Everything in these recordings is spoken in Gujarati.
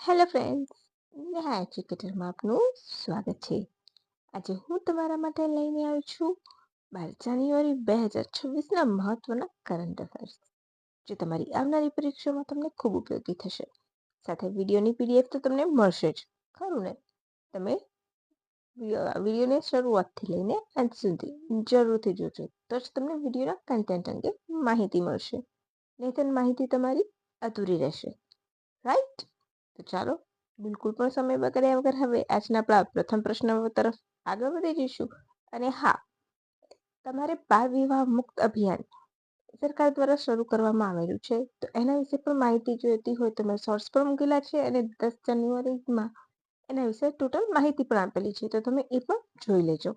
હેલો ફ્રેન્ડ્સ નેહા એજ્યુકેટરમાં આપનું સ્વાગત છે. આજે હું તમારા માટે લઈને આવી છું બાર જાન્યુઆરી બે હજાર છવ્વીસના મહત્વના કરંટ અફેર્સ જે તમારી આવનારી પરીક્ષામાં તમને ખૂબ ઉપયોગી થશે. સાથે વિડીયોની પીડીએફ તો તમને મળશે જ, ખરું ને? તમે વિડીયોને શરૂઆતથી લઈને અંત સુધી જરૂરથી જોજો, તો જ તમને વિડીયોના કન્ટેન્ટ અંગે માહિતી મળશે. નહીતર માહિતી તમારી અધૂરી રહેશે. રાઈટ તો ચાલો, બિલકુલ પણ સમય બગાડ્યા વગર હવે આજના આપણા પ્રથમ પ્રશ્ન તરફ આગળ વધી જઈશું. અને હા, તમારે બાળ વિવાહ મુક્ત અભિયાન સરકાર દ્વારા શરૂ કરવામાં આવેલું છે. તો એના વિશે પણ માહિતી જોઈતી હોય તો મેં શોર્ટ્સ પણ મૂકેલા છે અને દસ જાન્યુઆરીમાં એના વિશે ટોટલ માહિતી પણ આપેલી છે. તો તમે એ પણ જોઈ લેજો.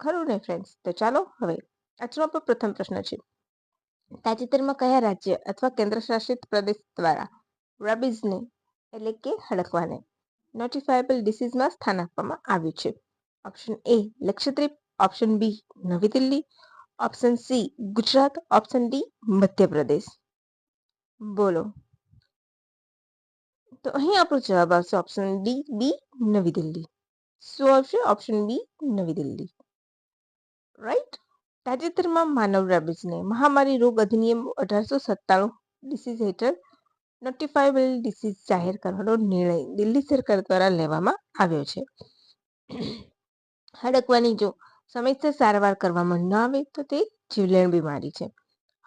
ખરું ને ફ્રેન્ડ્સ તો ચાલો હવે આજનો આપણો પ્રથમ પ્રશ્ન છે. તાજેતરમાં કયા રાજ્ય અથવા કેન્દ્ર શાસિત પ્રદેશ દ્વારા રેબિઝને એટલે કે હડકવાને. નોટિફાયેબલ ડિસીઝમાં સ્થાન આપવામાં આવ્યું છે. Option A Lakshadweep. Option B નવી Delhi. Option C Gujarat. Option D Madhya Pradesh. બોલો. તો અહીં આપણો જવાબ આવશે ઓપ્શન ડી બી નવી દિલ્હી. શું આવશે? ઓપ્શન બી નવી દિલ્હી. રાઈટ તાજેતરમાં માનવ રેબિઝને મહામારી રોગ અધિનિયમ અઢારસો સત્તાણું ડિસીઝ હેઠળ નોટિફાયેબલ ડિસીઝ જાહેર કરવાનો નિર્ણય દિલ્હી સરકાર દ્વારા લેવામાં આવ્યો છે. હડકવાની જો સમયસર સારવાર કરવામાં ન આવે તો તે જીવલેણ બીમારી છે.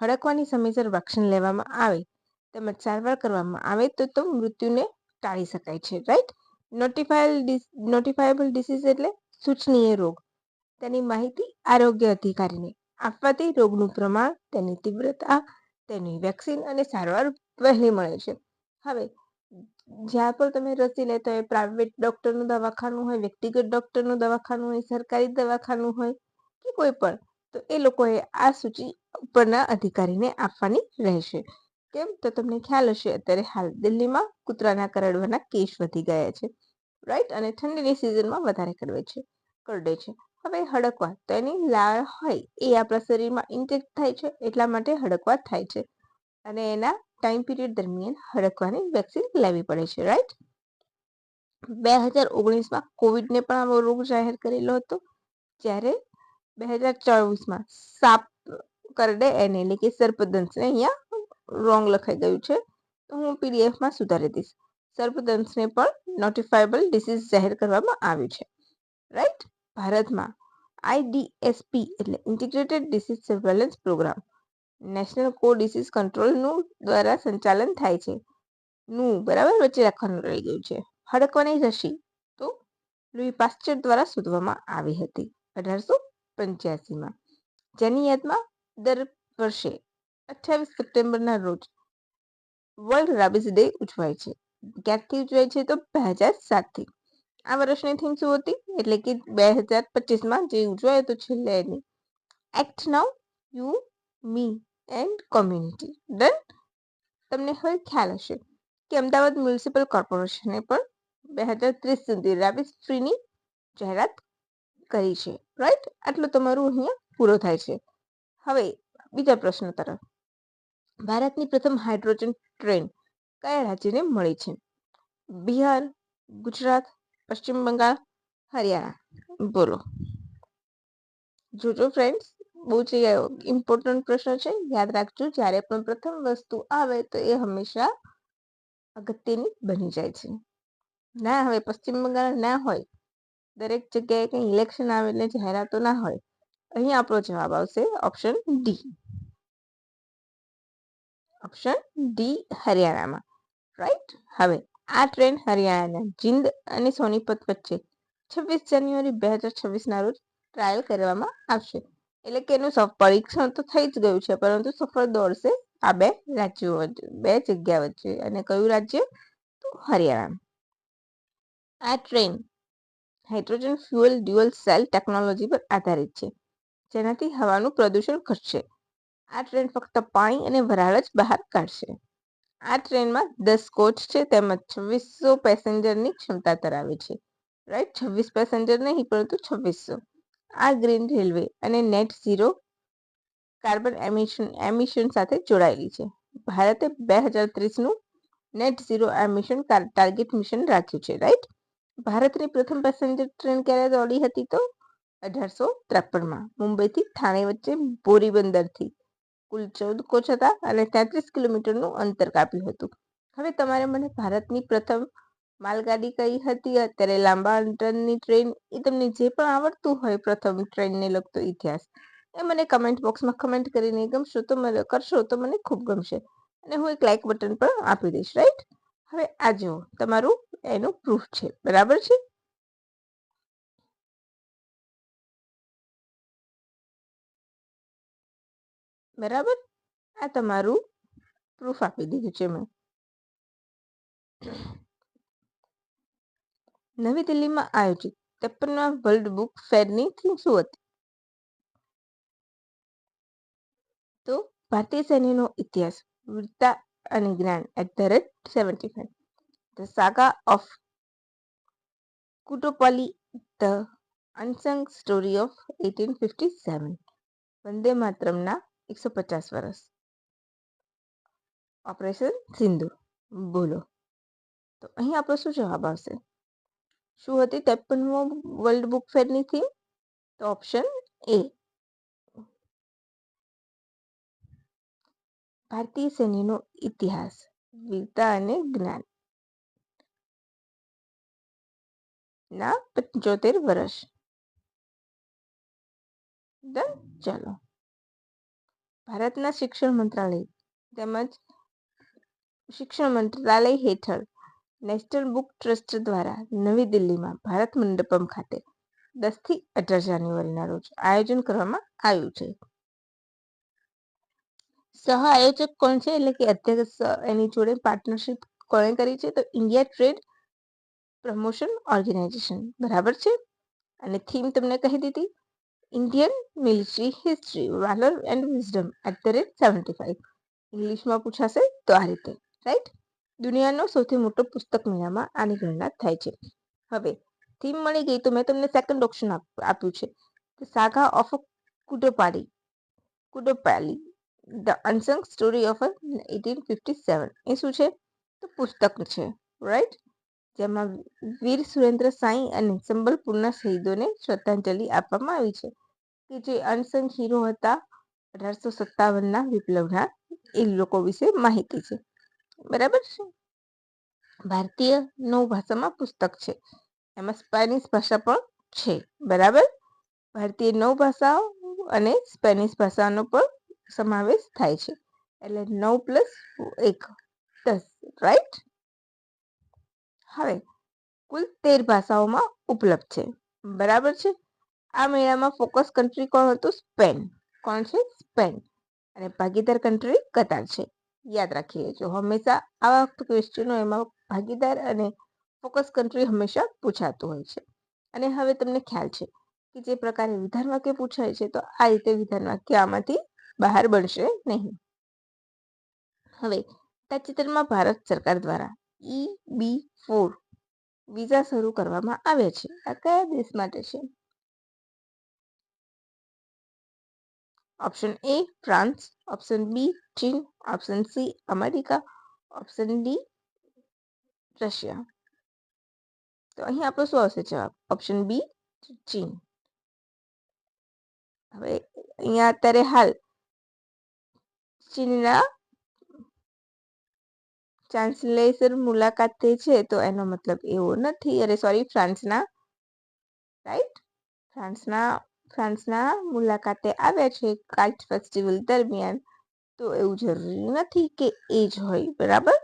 હડકવાની સમયસર વેક્સિન લેવામાં આવે તેમજ સારવાર કરવામાં આવે તો તો મૃત્યુને ટાળી શકાય છે રાઈટ નોટિફાયેલ નોટિફાયેબલ ડિસીઝ એટલે સૂચનીય રોગ. તેની માહિતી આરોગ્ય અધિકારીને આપવાથી રોગનું પ્રમાણ, તેની તીવ્રતા, તેની વેક્સિન અને સારવાર વહેલી મળે છે. હવે, જ્યાં પણ તમે રસી લેતા હોય પ્રાઇવેટ ડોક્ટરનું દવાખાનું હોય, વ્યક્તિગત ડોક્ટરનું દવાખાનું હોય, સરકારી દવાખાનું હોય કે કોઈ પણ, તો એ લોકોએ આ સૂચિ ઉપરના અધિકારીને આપવાની રહેશે. કેમ? તો તમને ખ્યાલ હશે, અત્યારે હાલ દિલ્હીમાં કૂતરાના કરડવાના કેસ વધી ગયા છે. રાઈટ અને ઠંડીની સિઝનમાં વધારે કરડે છે કરડે છે. હવે હડકવા, તો એની લાળ હોય, એ આપણા શરીરમાં ઇન્ટેક્ટ થાય છે, એટલા માટે હડકવા થાય છે. અને એના ટાઈમ પીરિયડ દરમિયાન હડકવાની વેક્સિન લેવી પડે છે રાઈટ બે હજાર ઓગણીસમાં કોવિડને પણ આવો રોગ જાહેર કરેલો હતો, જ્યારે બે હજાર ચોવીસમાં સાપ કરડે એને, એટલે કે સર્પદંશને અહીંયા રોંગ લખાઈ ગયું છે, તો હું પીડીએફમાં સુધારી દઈશ. સર્પદંશને પણ નોટિફાયેબલ ડિસીઝ જાહેર કરવામાં આવ્યું છે રાઈટ ભારતમાં આઈડીએસપી એટલે integrated disease surveillance programme national કો ડિસીઝ કંટ્રોલનું દ્વારા સંચાલન થાય છે. નું, બરાબર, વચ્ચે રાખવાનું રહી ગયું છે. હડકવાની રસી, તો લુઈ પાસ્ચર દ્વારા શોધવામાં આવી હતી, અઢારસો પંચ્યાસીમાં જેની યાદમાં દર વર્ષે અઠ્યાવીસ સપ્ટેમ્બરના રોજ વર્લ્ડ રેબિસ ડે ઉજવાય છે. ક્યાંથી ઉજવાય છે તો બે હજાર સાતથી. આ વર્ષની થીમ શું હતી? એટલે કે બે હજાર પચીસમાં જે ઉજવાયો હતો છેલ્લે એની. Act now you me and community done તમને હવે ખ્યાલ હશે કે અમદાવાદ મ્યુનિસિપલ કોર્પોરેશને પણ બે હજાર ત્રીસ સુધી રેબિસ ફ્રીની જાહેરાત કરી છે. રાઈટ આટલું તમારું અહીંયા પૂરો થાય છે. હવે બીજા પ્રશ્ન તરફ. ભારતની પ્રથમ હાઇડ્રોજન ટ્રેન કયા રાજ્યને મળી છે? બિહાર, ગુજરાત, પશ્ચિમ બંગાળ, હરિયાણા. બોલો. જોજો ફ્રેન્ડ્સ બહુ જ ઇમ્પોર્ટન્ટ પ્રશ્ન છે. યાદ રાખજો, જ્યારે પણ પ્રથમ વસ્તુ આવે, તો એ હંમેશા અગત્યની બની જાય છે. ના હવે પશ્ચિમ બંગાળ ના હોય. દરેક જગ્યાએ કંઈ ઇલેક્શન આવે એટલે જાહેરાતો ના હોય. અહીં આપણો જવાબ આવશે ઓપ્શન ડી ઓપ્શન ડી હરિયાણામાં. રાઈટ હવે, આ ટ્રેન હરિયાણાના જિંદ અને સોનીપત વચ્ચે છવ્વીસ જાન્યુઆરી બે હજાર છવ્વીસના રોજ ટ્રાયલ કરવામાં આવશે. એટલે કે એનું પરીક્ષણ તો થઈ જ ગયું છે, પરંતુ સફળ દોડશે આ બે રાજ્યો વચ્ચે, બે જગ્યા વચ્ચે. અને કયું રાજ્ય? તો હરિયાણા. આ train hydrogen fuel dual cell technology પર આધારિત છે, જેનાથી હવાનું પ્રદૂષણ ઘટશે. આ ટ્રેન ફક્ત પાણી અને વરાળ જ બહાર કાઢશે. આ ટ્રેનમાં દસ કોચ છે, તેમજ છવ્વીસો પેસેન્જરની ક્ષમતા ધરાવે છે. રાઈટ? છવ્વીસ પેસેન્જર નહીં, પરંતુ છવ્વીસો. આ ગ્રીન રેલવે અને net zero carbon emission emission સાથે જોડાયેલી છે. ભારતે બે હજાર ત્રીસનું નેટ ઝીરો આ મિશન ટાર્ગેટ મિશન રાખ્યું છે, રાઈટ? ભારતની પ્રથમ પેસેન્જર ટ્રેન ક્યારે દોડી હતી તો? અઢારસો ત્રેપનમાં મુંબઈથી થાણે વચ્ચે બોરીબંદરથી કુલ ચૌદ કોચ હતા અને તેત્રીસ કિલોમીટરનું અંતર કાપ્યું હતું. હવે તમારે મને ભારતની પ્રથમ માલગાડી કઈ હતી? અત્યારે લાંબા અંતરની ટ્રેન એ તમને જે પણ આવડતું હોય પ્રથમ ટ્રેનને લગતો ઇતિહાસ, એ મને કમેન્ટ બોક્સમાં કમેન્ટ કરીને ગમશો તો મને, કરશો તો મને ખૂબ ગમશે. અને હું એક લાઇક બટન પણ આપી દઈશ રાઈટ હવે આ જુઓ, તમારું એનું પ્રૂફ છે, બરાબર છે? બરાબર? આ તમારું પ્રૂફ આપી દીધું છે મેં નવી દિલ્હીમાં આયોજિત ત્રેપનમાં વર્લ્ડ બુક ફેરની થીમ શું હતી? તો ભારતીય સૈન્યનો ઇતિહાસ, વીરતા અને જ્ઞાન at the rate seventy five the saga of Kudopali the unsung story of eighteen fifty seven વંદે માતરમના એકસો પચાસ વર્ષ. ઓપરેશન સિંધુ બોલો. તો અહીં આપણો શું જવાબ આવશે? શું હતી? ત્રેપનમો વર્લ્ડ બુક ફેરની થીમ તો ઓપ્શન એ ભારતીય સૈન્યનો ઇતિહાસ, વીરતા અને જ્ઞાન. ના, પંચોતેર વર્ષ. ડન ચાલો. ભારતના શિક્ષણ મંત્રાલય તેમજ શિક્ષણ મંત્રાલય હેઠળ નેશનલ બુક ટ્રસ્ટ દ્વારા નવી દિલ્હીમાં ભારત મંડપમ ખાતે દસથી અઢાર જાન્યુઆરીના રોજ આયોજન કરવામાં આવ્યું છે. સહ આયોજક કોણ છે? એટલે કે અધ્યક્ષ એની જોડે પાર્ટનરશિપ કોણે કરી છે? તો ઇન્ડિયા ટ્રેડ પ્રમોશન ઓર્ગેનાઇઝેશન બરાબર છે? અને થીમ તમને કહી દીધી. Indian military history valour and wisdom at the rate seventy five ઇંગ્લિશમાં પૂછાશે તો આ રીતે રાઈટ દુનિયાનો સૌથી મોટો પુસ્તક મેળામાં આની ગણના થાય છે. હવે થીમ મળી ગઈ તો મેં તમને સેકન્ડ ઓપ્શન આપ્યું છે. Saga of Kudopali Kudopali the unsung story of eighteen fifty seven એ શું છે? તો પુસ્તક છે રાઈટ જેમાં વીર સુરેન્દ્ર સાંઈ અને સંબલપુરના શહીદોને શ્રદ્ધાંજલિ આપવામાં આવી છે. કે જે અનસંગ હીરો હતા, અઢારસો સત્તાવનના વિપ્લવના એ લોકો વિશે માહિતી છે. બરાબર છે? ભારતીય નવ ભાષામાં પુસ્તક છે. એમાં સ્પેનિશ ભાષા પણ છે. બરાબર? ભારતીય નવ ભાષાઓ અને સ્પેનિશ ભાષાનો પણ સમાવેશ થાય છે. એટલે નવ પ્લસ એક દસ રાઈટ હવે, કુલ તેર ભાષાઓમાં ઉપલબ્ધ છે. બરાબર છે? આ મેળામાં ફોકસ કન્ટ્રી કોણ હતું? સ્પેન. કોણ છે? સ્પેન. અને ભાગીદાર કન્ટ્રી કતાર છે. યાદ રાખી લેજો હંમેશા આવા ક્વેશ્ચનો એમાં ભાગીદાર અને ફોકસ કન્ટ્રી હંમેશા પૂછાતું હોય છે. અને હવે તમને ખ્યાલ છે કે જે પ્રકારે વિધાન વાક્ય પૂછાય છે, તો આ રીતે વિધાન વાક્ય આમાંથી બહાર બનશે નહીં. હવે તાજેતરમાં ભારત સરકાર દ્વારા ઈ બી ફોર વિઝા શરૂ કરવામાં આવ્યા છે. આ કયા દેશ માટે છે? Option A France option B ચીન option C America option D Russia તો અહીં આપણો શું આવશે જવાબ? ઓપ્શન બી ચીન હવે અહીંયા અત્યારે હાલ ચીનના ચાન્સલેસર મુલાકાતે છે, તો એનો મતલબ એવો નથી. અરે સોરી ફ્રાન્સના રાઈટ ફ્રાન્સના ફ્રાન્સના મુલાકાતે આવ્યા છે કાઇટ ફેસ્ટિવલ દરમિયાન. તો એવું જરૂરી નથી કે એ જ હોય, બરાબર?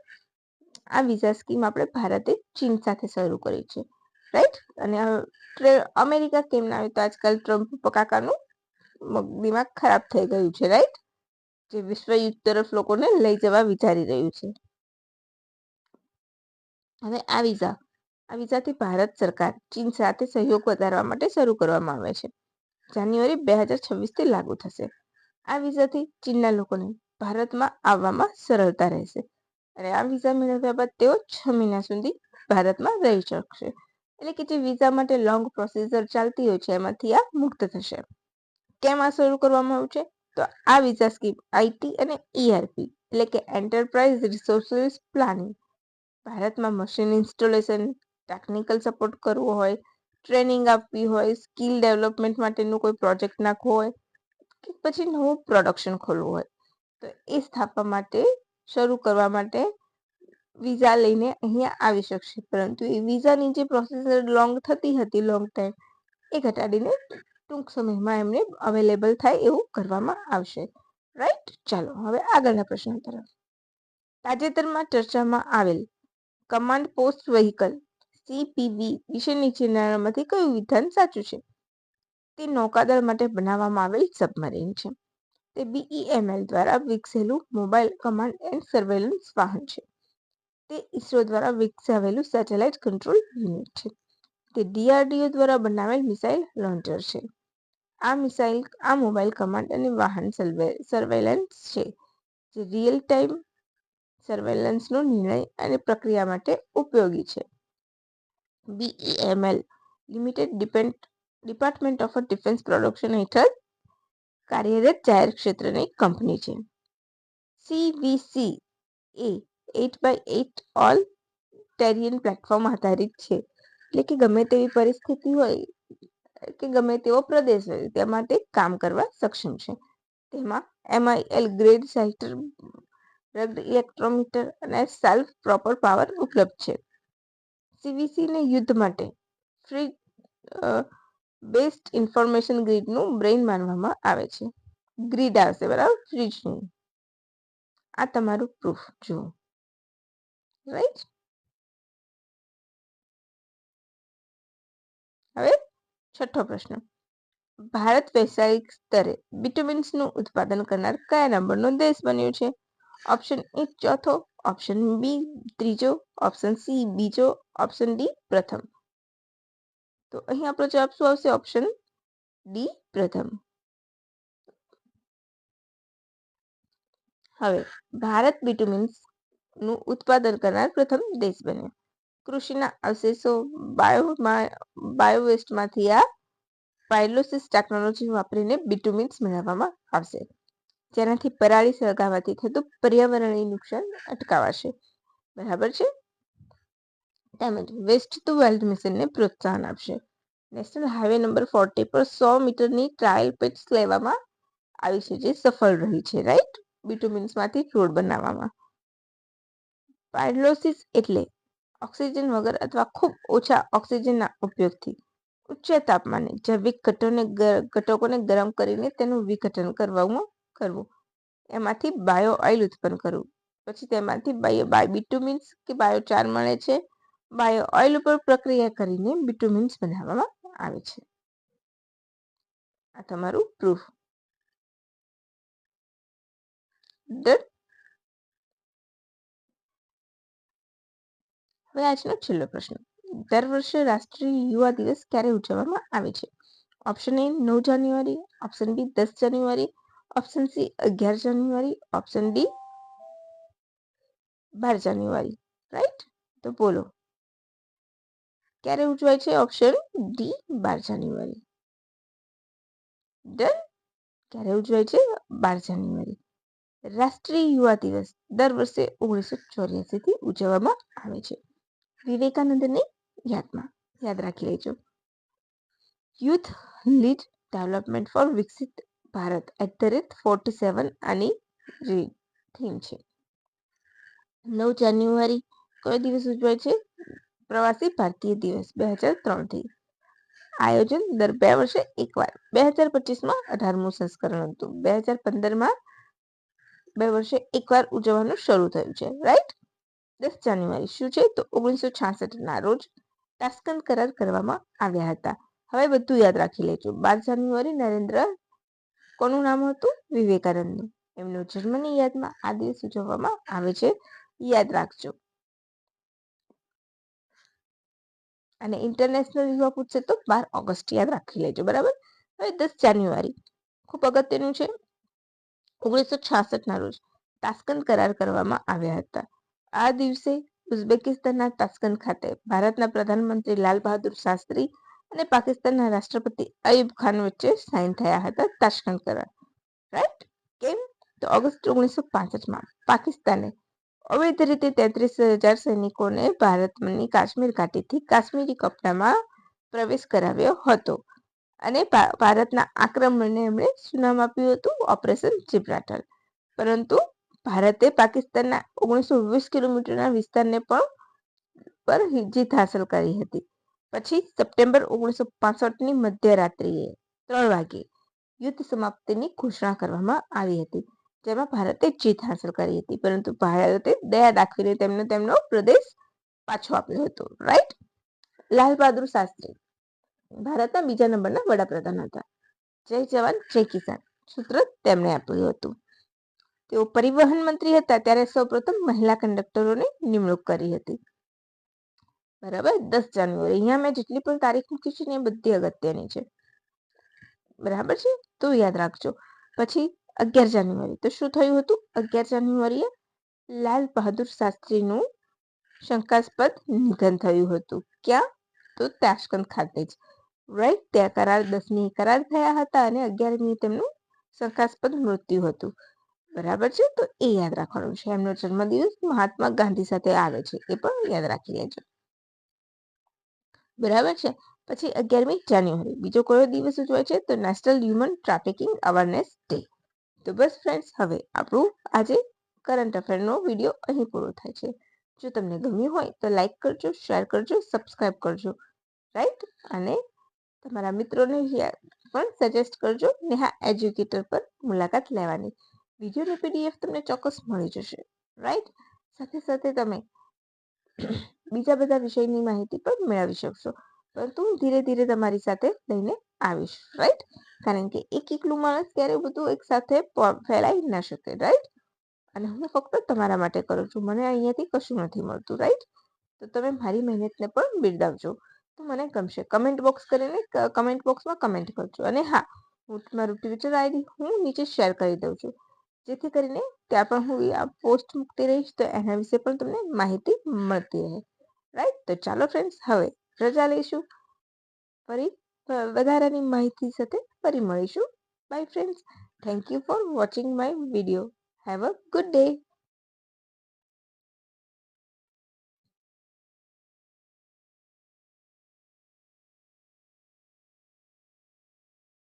આ વિઝા સ્કીમ આપણે ભારતે ચીન સાથે શરૂ કરી છે, રાઈટ? અને અમેરિકા કેમ ના આવે તો આજકાલ ટ્રમ્પ કાકાનું દિમાગ ખરાબ થઈ ગયું છે, રાઈટ? જે વિશ્વયુદ્ધ તરફ લોકોને લઈ જવા વિચારી રહ્યું છે. હવે આ વિઝા, આ વિઝાથી ભારત સરકાર ચીન સાથે સહયોગ વધારવા માટે શરૂ કરવામાં આવે છે. જાન્યુઆરી બે હજાર છવ્વીસથી લાગુ થશે. આ વિઝાથી ચીનના લોકોને ભારતમાં આવવામાં સરળતા રહેશે અને આ વિઝા મેળવ્યા બાદ તેઓ છ મહિના સુધી ભારતમાં રહી શકશે. એટલે કે જે વિઝા માટે લોંગ પ્રોસીજર ચાલતી હોય છે, એમાંથી આ મુક્ત થશે. કેમ આ શરૂ કરવામાં આવ્યું છે? તો આ વિઝા સ્કીમ આઈટી અને ઈઆરપી એટલે કે એન્ટરપ્રાઇઝ રિસોર્સિસ પ્લાનિંગ ભારતમાં મશીન ઇન્સ્ટોલેશન ટેકનિકલ સપોર્ટ કરવો હોય ટ્રેનિંગ આપવી હોય, સ્કિલ ડેવલપમેન્ટ માટેનું કોઈ પ્રોજેક્ટ નાખવો હોય, કે પછી નવું પ્રોડક્શન ખોલવું હોય, તો એ સ્થાપવા માટે, શરૂ કરવા માટે વિઝા લઈને અહીંયા આવી શકશે. પરંતુ એ વિઝાની જે પ્રોસેસ લોંગ થતી હતી લોંગ ટાઈમ એ ઘટાડીને ટૂંક સમયમાં એમને અવેલેબલ થાય એવું કરવામાં આવશે. રાઈટ ચાલો, હવે આગળના પ્રશ્ન તરફ. તાજેતરમાં ચર્ચામાં આવેલ કમાન્ડ પોસ્ટ વ્હીકલ સીપીવી વિશે નીચેનામાંથી કયું વિધાન સાચું છે? તે નૌકાદળ માટે બનાવવામાં આવેલ સબમરીન છે. તે બીઈએમએલ દ્વારા વિકસેલું મોબાઈલ કમાન્ડ એન્ડ સર્વેલન્સ વાહન છે. તે ઇસરો દ્વારા વિકસાવેલું સેટેલાઇટ કંટ્રોલ યુનિટ છે. તે ડીઆરડીઓ દ્વારા બનાવેલ મિસાઇલ લોન્ચર છે. આ મિસાઇલ આ મોબાઈલ કમાન્ડ અને વાહન સર્વેલન્સ છે. જે રિયલ ટાઈમ સર્વેલન્સનો નિર્ણય અને પ્રક્રિયા માટે ઉપયોગી છે. BEML limited depend department of defence production હેઠળ કાર્યરત જાહેર ક્ષેત્રની કંપની છે. CVC A eight by eight all terrain platform આધારિત છે. એટલે કે ગમે તેવી પરિસ્થિતિ હોય, કે ગમે તેવો પ્રદેશ હોય, તે માટે કામ કરવા સક્ષમ છે. તેમાં MIL grade shelter rugged electrometer અને સેલ્ફ પ્રોપર પાવર ઉપલબ્ધ છે. સીવીસીને યુદ્ધ માટે ફ્રી બેસ્ટ ઇન્ફોર્મેશન ગ્રીડનું બ્રેઇન માનવામાં આવે છે. ગ્રીડ આવશે બરાબર? ફ્રીજનું. આ તમારું પ્રૂફ જુઓ. રાઈટ? હવે છઠ્ઠો પ્રશ્ન. ભારત વૈશ્વિક સ્તરે બિટુમિન્સનું ઉત્પાદન કરનાર કયા નંબરનો દેશ બન્યો છે? ઓપ્શન એ ચોથો, ઓપ્શન બી ત્રીજો, ઓપ્શન સી બીજો ઓપ્શન ડી પ્રથમ તો અહીં આપણો જવાબ શું આવશે ઓપ્શન ડી પ્રથમ હવે ભારત બિટુમિન્સનું ઉત્પાદન કરનાર પ્રથમ દેશ બન્યો કૃષિના અવશેષો બાયોમાં બાયોવેસ્ટમાંથી આ પાયલોસિસ ટેકનોલોજી વાપરીને બિટુમિન્સ મેળવવામાં આવશે જેનાથી પરાળી સળગાવવાથી થતું પર્યાવરણીય નુકસાન અટકાવાશે બરાબર છે તેમજ વેસ્ટ ટુ વેલ્થ મિશનને પ્રોત્સાહન આપશે. નેશનલ હાઈવે નંબર ફોર્ટી પર સો મીટરની ટ્રાયલ પિટ્સ લેવામાં આવી છે, જે સફળ રહી છે રાઈટ બિટુમિન્સમાંથી રોડ બનાવવામાં. પાયલોસિસ એટલે ઓક્સિજન વગર અથવા ખૂબ ઓછા ઓક્સિજનના ઉપયોગથી ઉચ્ચ તાપમાને જૈવિક ઘટોને ઘટકોને ગરમ કરીને તેનું વિઘટન કરવામાં કરવું. એમાંથી બાયો ઓઇલ ઉત્પન્ન કરવું. પછી તેમાંથી બાયો બિટુમિન્સ કે બાયોચાર મળે છે. બાયો ઓઇલ ઉપર પ્રક્રિયા કરીને બિટુમિન્સ બનાવવામાં આવે છે. આ તમારું પ્રૂફ ડન હવે આજનો છેલ્લો પ્રશ્ન. દર વર્ષે રાષ્ટ્રીય યુવા દિવસ ક્યારે ઉજવવામાં આવે છે? ઓપ્શન એ નવ જાન્યુઆરી. ઓપ્શન બી દસ જાન્યુઆરી. ઓપ્શન સી અગિયાર જાન્યુઆરી. ઓપ્શન ડી બાર જાન્યુઆરી. રાઈટ તો બોલો. ક્યારે ઉજવાય છે? ઓપ્શન ડી બાર જાન્યુઆરી. ડન. ક્યારે ઉજવાય છે? બાર જાન્યુઆરી. રાષ્ટ્રીય યુવા દિવસ દર વર્ષે ઓગણીસો ચોર્યાસી થી ઉજવવામાં આવે છે. વિવેકાનંદની યાદમાં યાદ રાખી લેજો. યુથ લીડ ડેવલપમેન્ટ ફોર વિકસિત Bharat at the rate forty seven આની થીમ છે. નવ જાન્યુઆરી કયો દિવસ ઉજવાય છે? પ્રવાસી ભારતીય દિવસ બે હજાર ત્રણથી આયોજન દર બે વર્ષે એકવાર બે હજાર પચીસમાં અઢારમું સંસ્કરણ હતું. બે હજાર પંદરમાં બે વર્ષે એકવાર ઉજવવાનું શરૂ થયું છે. રાઈટ દસ જાન્યુઆરી. શું છે? તો ઓગણીસો છાસઠ ના રોજ તાસ્કંદ કરાર કરવામાં આવ્યા હતા. હવે બધું યાદ રાખી લેજો. બાર જાન્યુઆરી નરેન્દ્ર કોનું નામ હતું? વિવેકાનંદનું. એમનો જન્મની યાદમાં આ દિવસ ઉજવવામાં આવે છે. યાદ રાખજો. અને ઇન્ટરનેશનલ યુવા પૂછશે તો બાર ઓગસ્ટ યાદ રાખી લેજો, બરાબર? હવે દસ જાન્યુઆરી, ખૂબ અગત્યનું છે. ઓગણીસો છાસઠના રોજ તાસ્કંદ કરાર કરવામાં આવ્યા હતા. આ દિવસે ઉઝબેકિસ્તાનના તાસ્કંદ ખાતે ભારતના પ્રધાનમંત્રી લાલ બહાદુર શાસ્ત્રી અને પાકિસ્તાનના રાષ્ટ્રપતિ અયુબ ખાન વચ્ચે સાઇન થયા હતા તાસ્કંદ કરાર. રાઈટ કેમ? તો ઓગસ્ટ ઓગણીસો પાસઠમાં પાકિસ્તાને અવૈધ રીતે તેત્રીસ હજાર સૈનિકોને ભારતની કાશ્મીર ઘાટીથી કાશ્મીરી કપડામાં પ્રવેશ કરાવ્યો હતો અને ભારતના આક્રમણને એમણે શું નામ આપ્યું હતું ઓપરેશન જિબ્રાટલ. પરંતુ ભારતે પાકિસ્તાનના ઓગણીસો વીસ કિલોમીટરના વિસ્તારને પણ, પર જીત હાંસલ કરી હતી. પછી સપ્ટેમ્બર ઓગણીસો પાસઠની મધ્યરાત્રિએ ત્રણ વાગે યુદ્ધ સમાપ્તિની ઘોષણા કરવામાં આવી હતી. જેમાં ભારતે જીત હાંસલ કરી હતી, પરંતુ ભારતે દયા દાખવીને તેમને તેમનો પ્રદેશ પાછો આપ્યો હતો રાઈટ લાલ બહાદુર શાસ્ત્રી, ભારતના બીજા નંબરના વડાપ્રધાન હતા. જય જવાન, જય કિસાન, સૂત્ર તેમણે આપ્યું હતું. તેઓ પરિવહન મંત્રી હતા, ત્યારે સૌપ્રથમ મહિલા કંડક્ટરોની નિમણૂક કરી હતી. બરાબર, દસ જાન્યુઆરી, અહીંયા મેં જેટલી પણ તારીખ મૂકી છે ને એ બધી અગત્યની છે. બરાબર છે? તો યાદ રાખજો. પછી અગિયાર જાન્યુઆરી. તો શું થયું હતું? અગિયાર જાન્યુઆરીએ લાલ બહાદુર શાસ્ત્રીનું શંકાસ્પદ નિધન થયું હતું. ક્યાં? તો તાશ્કંદ ખાતે જ. રાઈટ ત્યાં કરાર, દસમી કરાર થયા હતા અને અગિયારમી તેમનું શંકાસ્પદ મૃત્યુ હતું. બરાબર છે? તો એ યાદ રાખવાનું છે. એમનો જન્મદિવસ મહાત્મા ગાંધી સાથે આવે છે. એ પણ યાદ રાખી લેજો. બરાબર છે? પછી અગિયારમી જાન્યુઆરી. બીજો કયો દિવસ ઉજવાય છે? તો national human trafficking awareness day તો બસ ફ્રેન્ડ્સ, હવે આપણું આજે કરંટ અફેરનો વીડિયો અહીં પૂરો થાય છે. જો તમને ગમ્યું હોય તો લાઈક કરજો, શેર કરજો સબસ્ક્રાઈબ કરજો. રાઈટ? અને તમારા મિત્રોને પણ સજેસ્ટ કરજો નેહા એજ્યુકેટર પર મુલાકાત લેવાની. વિડીયોની પીડીએફ તમને ચોક્કસ મળી જશે. રાઈટ? સાથે સાથે તમે બીજા બધા વિષયની માહિતી પણ મેળવી શકશો. પરંતુ ધીરે ધીરે તમારી સાથે લઈને આવીશ રાઈટ કારણ કે એક એકલું માણસ ક્યારે બધું એક સાથે ફેલાઈ ના શકે રાઈટ અને હું ફક્ત તમારા માટે કરું છું. મને અહીંયાથી કશું નથી મળતું રાઈટ તો તમે મારી મહેનતને પણ બિરદાવજો. તો મને ગમશે. કમેન્ટ બોક્સ કરીને કમેન્ટ બોક્સમાં કમેન્ટ કરજો. અને હા, હું મારું ટ્વિટર આઈડી હું નીચે શેર કરી દઉં છું. જેથી કરીને ત્યાં પણ હું આ પોસ્ટ મૂકતી રહીશ, તો એના વિશે પણ તમને માહિતી મળતી રહે. રાઈટ તો ચાલો ફ્રેન્ડ્સ હવે રજા લઈશું. ફરી વધારાની માહિતી સાથે ફરી મળીશું. Bye friends thank you for watching my video have a good day